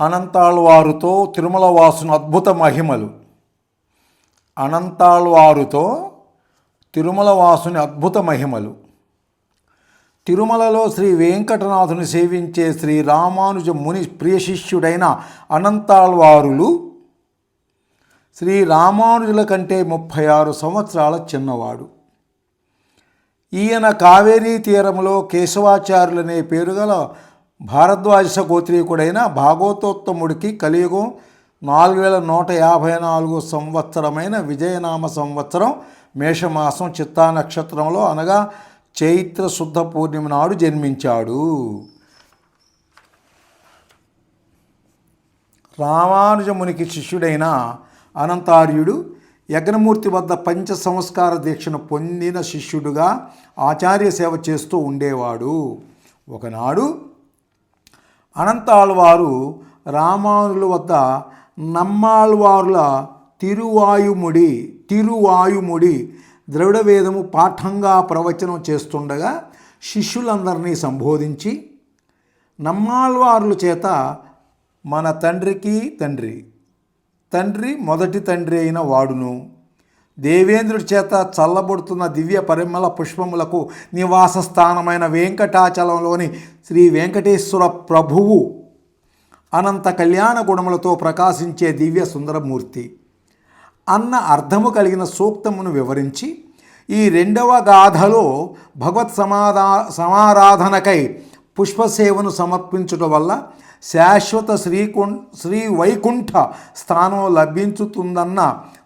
అనంతాళ్వారుతో తిరుమల వాసుని అద్భుత మహిమలు. అనంతాళ్వారుతో తిరుమల వాసుని అద్భుత మహిమలు. తిరుమలలో శ్రీ వెంకటనాథుని సేవించే శ్రీ రామానుజ ముని ప్రియ శిష్యుడైన అనంతాళ్వారులు శ్రీ రామానుజుల కంటే ముప్పై ఆరు సంవత్సరాల చిన్నవాడు. ఈయన కావేరీ తీరంలో కేశవాచార్యులనే పేరు గల భారద్వాజ గోత్రీకుడైన భాగవతోత్తముడికి కలియుగం నాలుగు వేల నూట యాభై నాలుగు సంవత్సరమైన విజయనామ సంవత్సరం మేషమాసం చిత్తా నక్షత్రంలో అనగా చైత్ర శుద్ధ పూర్ణిమ నాడు జన్మించాడు. రామానుజమునికి శిష్యుడైన అనంతార్యుడు యజ్ఞమూర్తి వద్ద పంచ సంస్కార దీక్షను పొందిన శిష్యుడుగా ఆచార్య సేవ చేస్తూ ఉండేవాడు. ఒకనాడు అనంతాళ్వారు రామానుల వద్ద నమ్మాళ్వారుల తిరువాయుముడి తిరువాయుముడి ద్రవిడ వేదము పాఠంగా ప్రవచనం చేస్తుండగా శిష్యులందరినీ సంబోధించి నమ్మాళ్వారుల చేత మన తండ్రికి తండ్రి తండ్రి మొదటి తండ్రి అయిన వాడును. దేవేంద్రుడి చేత చల్లబడుతున్న దివ్య పరిమళ పుష్పములకు నివాస స్థానమైన వెంకటాచలంలోని శ్రీ వెంకటేశ్వర ప్రభువు అనంత కళ్యాణ గుణములతో ప్రకాశించే దివ్య సుందరమూర్తి. అన్న అర్థము కలిగిన సూక్తమును వివరించి ఈ రెండవ గాథలో భగవత్ సమాధా సమారాధనకై పుష్పసేవను సమర్పించుట వల్ల శాశ్వత శ్రీకుం శ్రీ వైకుంఠ స్థానం లభించుతుందన్న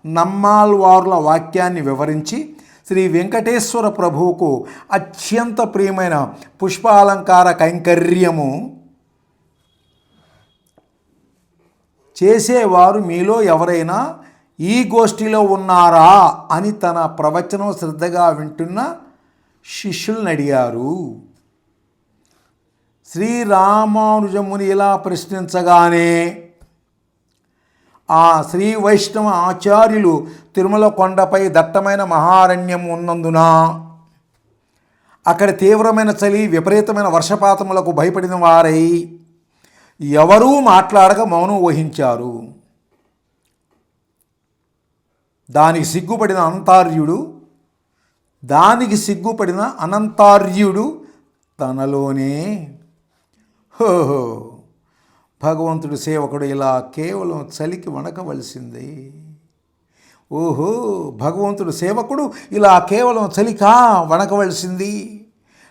నమ్మాల్వార్ల వాక్యాన్ని వివరించి శ్రీ వెంకటేశ్వర ప్రభువుకు అత్యంత ప్రియమైన పుష్పాలంకార కైంకర్యము చేసేవారు మీలో ఎవరైనా ఈ గోష్ఠిలో ఉన్నారా అని తన ప్రవచనం శ్రద్ధగా వింటున్న శిష్యుల్ని అడిగారు. శ్రీరామానుజముని ఇలా ప్రశ్నించగానే ఆ శ్రీ వైష్ణవ ఆచార్యులు తిరుమల కొండపై దట్టమైన మహారణ్యం ఉన్నందున అక్కడ తీవ్రమైన చలి విపరీతమైన వర్షపాతములకు భయపడిన వారై ఎవరూ మాట్లాడక మౌనం వహించారు. దానికి సిగ్గుపడిన అనంతార్యుడు దానికి సిగ్గుపడిన అనంతార్యుడు తనలోనే. హోహో భగవంతుడు సేవకుడు ఇలా కేవలం చలికి వణకవలసింది. ఓహో భగవంతుడు సేవకుడు ఇలా కేవలం చలికా వణకవలసింది.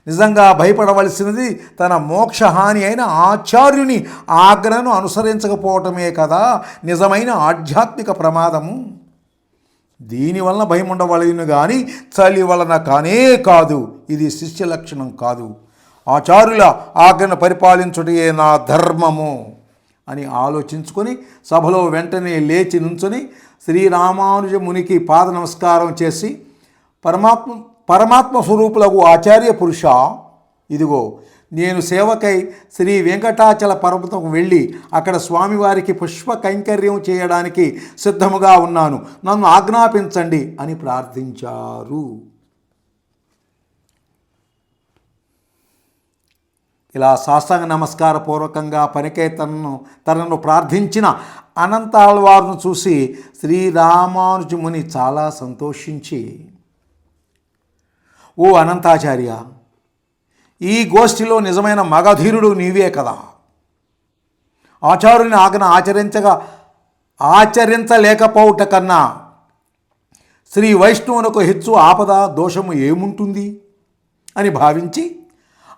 నిజంగా భయపడవలసినది తన మోక్షహాని అయిన ఆచార్యుని ఆజ్ఞను అనుసరించకపోవటమే కదా నిజమైన ఆధ్యాత్మిక ప్రమాదము. దీనివలన భయం ఉండవలను కానీ చలి వలన కానే కాదు. ఇది శిష్య లక్షణం కాదు. ఆచార్యుల ఆజ్ఞను పరిపాలించుటయే నా ధర్మము అని ఆలోచించుకొని సభలో వెంటనే లేచి నుంచుని శ్రీరామానుజ మునికి పాద నమస్కారం చేసి పరమాత్మ పరమాత్మ స్వరూపులకు ఆచార్య పురుష ఇదిగో నేను సేవకై శ్రీ వెంకటాచల పర్వతం వెళ్ళి అక్కడ స్వామివారికి పుష్ప కైంకర్యం చేయడానికి సిద్ధముగా ఉన్నాను. నన్ను ఆజ్ఞాపించండి అని ప్రార్థించారు. ఇలా సాష్టాంగ నమస్కార పూర్వకంగా పనికే తనను తనను ప్రార్థించిన అనంతాళ్వారును చూసి శ్రీరామానుజముని చాలా సంతోషించి ఓ అనంతాచార్య ఈ గోష్ఠిలో నిజమైన మగధీరుడు నీవే కదా. ఆచార్యుని ఆజ్ఞ ఆచరించగా ఆచరించలేకపోవుట కన్నా శ్రీ వైష్ణవునకు హెచ్చు ఆపద దోషము ఏముంటుంది? అని భావించి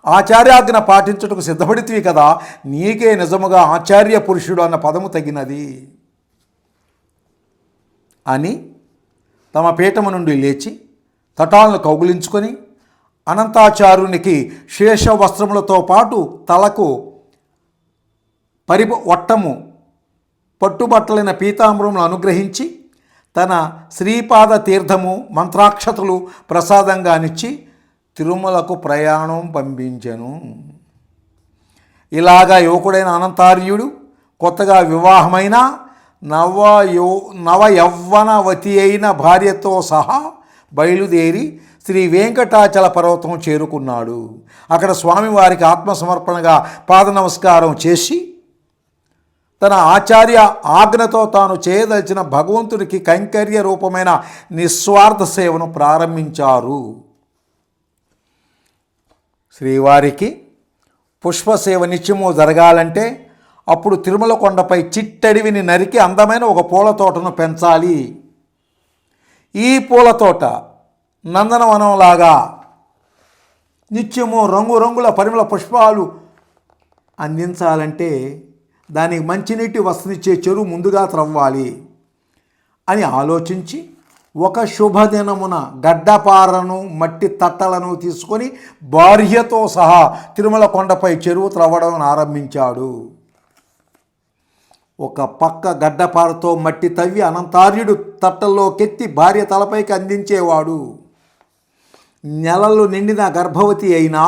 ఆచార్యాజ్ఞ పాటించుటకు సిద్ధపడితివి కదా నీకే నిజముగా ఆచార్య పురుషుడు అన్న పదము తగినది. అని తమ పీఠము నుండి లేచి తటాలను కౌగులించుకొని అనంతాచార్యునికి శేష వస్త్రములతో పాటు తలకు పరి వట్టము పట్టుబట్టలైన పీతాంబరములు అనుగ్రహించి తన శ్రీపాద తీర్థము మంత్రాక్షతలు ప్రసాదంగానిచ్చి తిరుమలకు ప్రయాణం పంపించెను. ఇలాగా యువకుడైన అనంతార్యుడు కొత్తగా వివాహమైన నవ యౌ నవ యవ్వనవతి అయిన భార్యతో సహా బయలుదేరి శ్రీ వెంకటాచల పర్వతం చేరుకున్నాడు. అక్కడ స్వామివారికి ఆత్మసమర్పణగా పాద నమస్కారం చేసి తన ఆచార్య ఆజ్ఞతో తాను చేయదలిచిన భగవంతుడికి కైంకర్య రూపమైన నిస్వార్థ సేవను ప్రారంభించారు. శ్రీవారికి పుష్పసేవ నిత్యము జరగాలంటే అప్పుడు తిరుమల కొండపై చిట్టడివిని నరికి అందమైన ఒక పూల తోటను పెంచాలి. ఈ పూల తోట నందనవనంలాగా నిత్యము రంగురంగుల పరిమళ పుష్పాలు అందించాలంటే దానికి మంచినీటి వసతిచ్చే చెరువు ముందుగా త్రవ్వాలి అని ఆలోచించి ఒక శుభదినమున గడ్డపారను మట్టి తట్టలను తీసుకొని భార్యతో సహా తిరుమల కొండపై చెరువు త్రవ్వడం ఆరంభించాడు. ఒక పక్క గడ్డపారతో మట్టి తవ్వి అనంతార్యుడు తట్టల్లోకెత్తి భార్య తలపైకి అందించేవాడు. నెలలు నిండిన గర్భవతి అయినా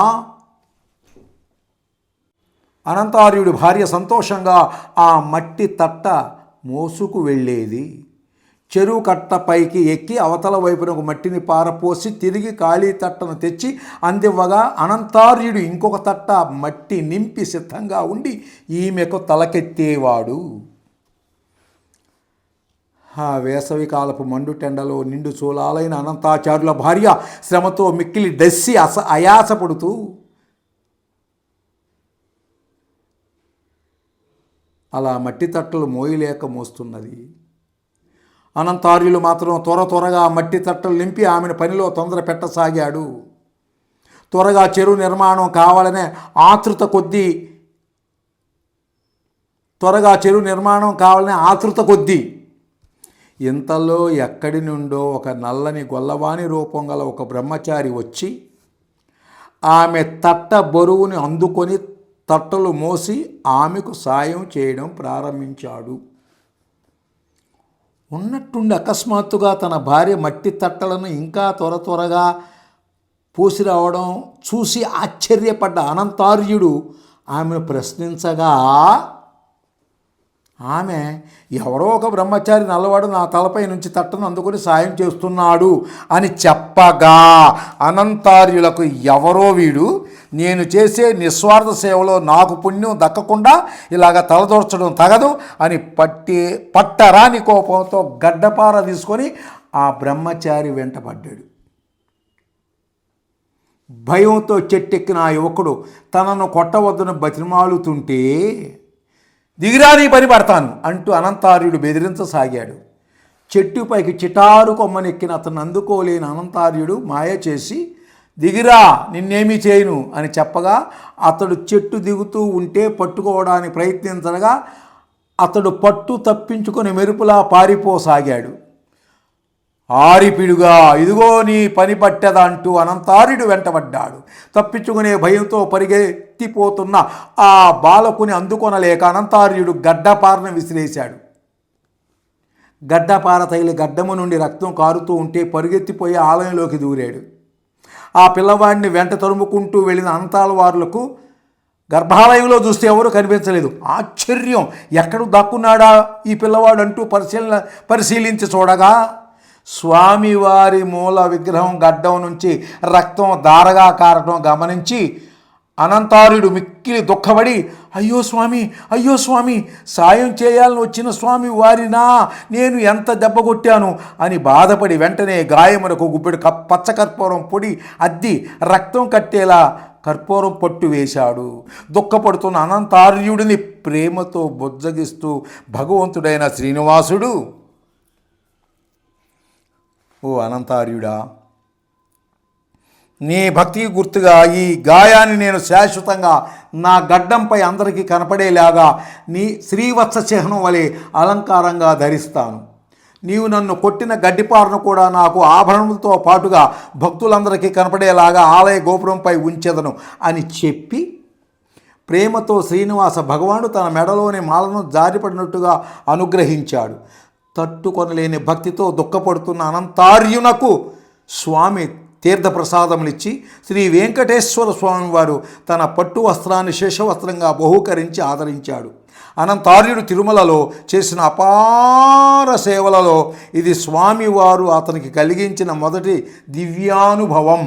అనంతార్యుడి భార్య సంతోషంగా ఆ మట్టి తట్ట మోసుకు వెళ్ళేది. చెరువు కట్ట పైకి ఎక్కి అవతల వైపున ఒక మట్టిని పారపోసి తిరిగి ఖాళీ తట్టను తెచ్చి అందివ్వగా అనంతార్యుడు ఇంకొక తట్ట మట్టి నింపి సిద్ధంగా ఉండి ఈమెకు తలకెత్తేవాడు. ఆ వేసవి కాలపు మండు టెండలో నిండు చూలాలైన అనంతాచార్యుల భార్య శ్రమతో మిక్కిలి డస్సి అస అయాసపడుతూ అలా మట్టి తట్టలు మోయలేక మోస్తున్నది. అనంతార్యులు మాత్రం త్వర త్వరగా మట్టి తట్టలు నింపి ఆమెను పనిలో తొందర పెట్టసాగాడు. త్వరగా చెరువు నిర్మాణం కావాలనే ఆతృత కొద్దీ త్వరగా చెరువు నిర్మాణం కావాలనే ఆతృత కొద్దీ ఇంతలో ఎక్కడి నుండో ఒక నల్లని గొల్లవాణి రూపం గల ఒక బ్రహ్మచారి వచ్చి ఆమె తట్ట బరువుని అందుకొని తట్టలు మోసి ఆమెకు సాయం చేయడం ప్రారంభించాడు. ఉన్నట్టుండి అకస్మాత్తుగా తన భార్య మట్టి తట్టలను ఇంకా త్వర త్వరగా పోసిరావడం చూసి ఆశ్చర్యపడ్డ అనంతార్యుడు ఆమెను ప్రశ్నించగా ఆమె ఎవరో ఒక బ్రహ్మచారి నల్లవాడు నా తలపై నుంచి తట్టను అందుకొని సాయం చేస్తున్నాడు అని చెప్పగా అనంతార్యులకు ఎవరో వీడు నేను చేసే నిస్వార్థ సేవలో నాకు పుణ్యం దక్కకుండా ఇలాగ తలదోర్చడం తగదు అని పట్టి పట్టరాని కోపంతో గడ్డపార తీసుకొని ఆ బ్రహ్మచారి వెంటపడ్డాడు భయంతో చెట్టెక్కిన ఆ యువకుడు తనను కొట్టవద్దని బతిమాలుతుంటే దిగిరాని పని పడతాను అంటూ అనంతార్యుడు బెదిరించసాగాడు. చెట్టుపైకి చిటారు కొమ్మనెక్కిన అతను అందుకోలేని అనంతార్యుడు మాయ చేసి దిగిరా నిన్నేమీ చేయను అని చెప్పగా అతడు చెట్టు దిగుతూ ఉంటే పట్టుకోవడానికి ప్రయత్నించగా అతడు పట్టు తప్పించుకొని మెరుపులా పారిపోసాగాడు. ఆరిపిడుగా ఇదిగో నీ పని పట్టదంటూ అనంతారుడు వెంటబడ్డాడు. తప్పించుకునే భయంతో పరిగెత్తిపోతున్న ఆ బాలకుని అందుకొనలేక అనంతార్యుడు గడ్డపారను విసిరేశాడు. గడ్డపార తగిలి గడ్డము నుండి రక్తం కారుతూ ఉంటే పరుగెత్తిపోయి ఆలయంలోకి దూరాడు. ఆ పిల్లవాడిని వెంట తరుముకుంటూ వెళ్ళిన అంతాల వారులకు గర్భాలయంలో చూస్తే ఎవరు కనిపించలేదు. ఆశ్చర్యం! ఎక్కడ దక్కున్నాడా ఈ పిల్లవాడు అంటూ పరిశీలన పరిశీలించి చూడగా స్వామివారి మూల విగ్రహం గడ్డం నుంచి రక్తం దారగా కారటం గమనించి అనంతారుడు మిక్కిలి దుఃఖపడి అయ్యో స్వామి అయ్యో స్వామి సాయం చేయాలని వచ్చిన స్వామి వారినా? నేను ఎంత దెబ్బ కొట్టాను? అని బాధపడి వెంటనే గాయమునకు గుప్పెడు పచ్చకర్పూరం పొడి అద్ది రక్తం కట్టేలా కర్పూరం పట్టు వేశాడు. దుఃఖపడుతున్న అనంతార్యుడిని ప్రేమతో బుజ్జగిస్తూ భగవంతుడైన శ్రీనివాసుడు ఓ అనంతార్యుడా నీ భక్తికి గుర్తుగా ఈ గాయాన్ని నేను శాశ్వతంగా నా గడ్డంపై అందరికీ కనపడేలాగా నీ శ్రీవత్స చిహ్నం వలె అలంకారంగా ధరిస్తాను. నీవు నన్ను కొట్టిన గడ్డిపారను కూడా నాకు ఆభరణములతో పాటుగా భక్తులందరికీ కనపడేలాగా ఆలయ గోపురంపై ఉంచెదను అని చెప్పి ప్రేమతో శ్రీనివాస భగవానుడు తన మెడలోని మాలను జారిపడినట్టుగా అనుగ్రహించాడు. తట్టుకొనలేని భక్తితో దుఃఖపడుతున్న అనంతార్యునకు స్వామి తీర్థప్రసాదములిచ్చి శ్రీ వెంకటేశ్వర స్వామి వారు తన పట్టు వస్త్రాన్ని శేషవస్త్రంగా బహూకరించి ఆదరించాడు. అనంతార్యుడు తిరుమలలో చేసిన అపార సేవలలో ఇది స్వామివారు అతనికి కలిగించిన మొదటి దివ్యానుభవం.